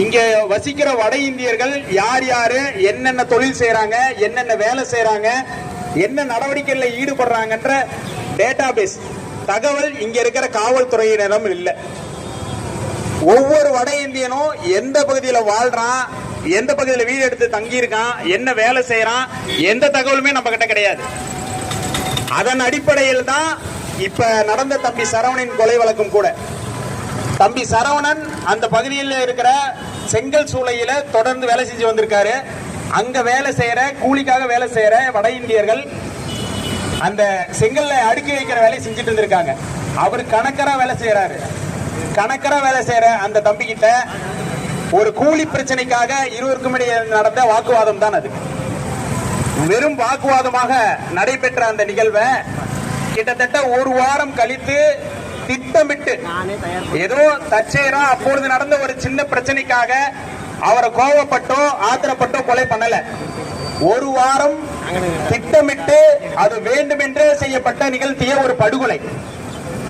இங்க வசிக்கிற வட இந்தியர்கள் யார் யாரு என்னென்ன தொழில் செய்யறாங்க என்னென்ன வேலை செய்யறாங்க என்ன நடவடிக்கைகள்ல ஈடுபடுறாங்கன்ற டேட்டாபேஸ் தகவல் இங்க இருக்கிற காவல்துறையினரும் இல்லை. ஒவ்வொரு வட இந்தியனும் எந்த பகுதியில் வாழ்றான் எந்த பகுதியில் வீடு எடுத்து தங்கியிருக்கான் என்ன வேலை செய்யறான் எந்த தகவலுமே நம்ம கிட்ட கிடையாது. அதன் அடிப்படையில் தான் இப்ப நடந்த தம்பி சரவணின் கொலை வழக்கம் கூட. தம்பி சரவணன் அந்த பகுதியில் இருக்கிற செங்கல் சூளையில தொடர்ந்து வேலை செஞ்சு வந்திருக்காரு. அங்க வேலை செய்யற கூலிக்காக வேலை செய்யற வட இந்தியர்கள் அந்த செங்கல்ல அடுக்கி வைக்கிற வேலையை செஞ்சுட்டு இருந்திருக்காங்க. அவர் கணக்கரா வேலை செய்யறாரு. கணக்கரா வேலை செய்யற அந்த தம்பி கிட்ட ஒரு கூலி பிரச்சனைக்காக இருவருக்கும் இடையே நடந்த வாக்குவாதம் தான் அது. வெறும் வாக்குவாதமாக நடைபெற்ற அந்த நிகழ்வை கிட்டத்தட்ட ஒரு வாரம் கழித்து திட்டமிட்டு ஏதோ தற்செயலா அப்பொழுது நடந்த ஒரு சின்ன பிரச்சனைக்காக அவரை கோவப்பட்டோ ஆத்திரப்பட்டோ கொலை பண்ணல. ஒரு வாரம் திட்டமிட்டு அது வேண்டுமென்றே செய்யப்பட்ட நிகழ்த்திய ஒரு படுகொலை.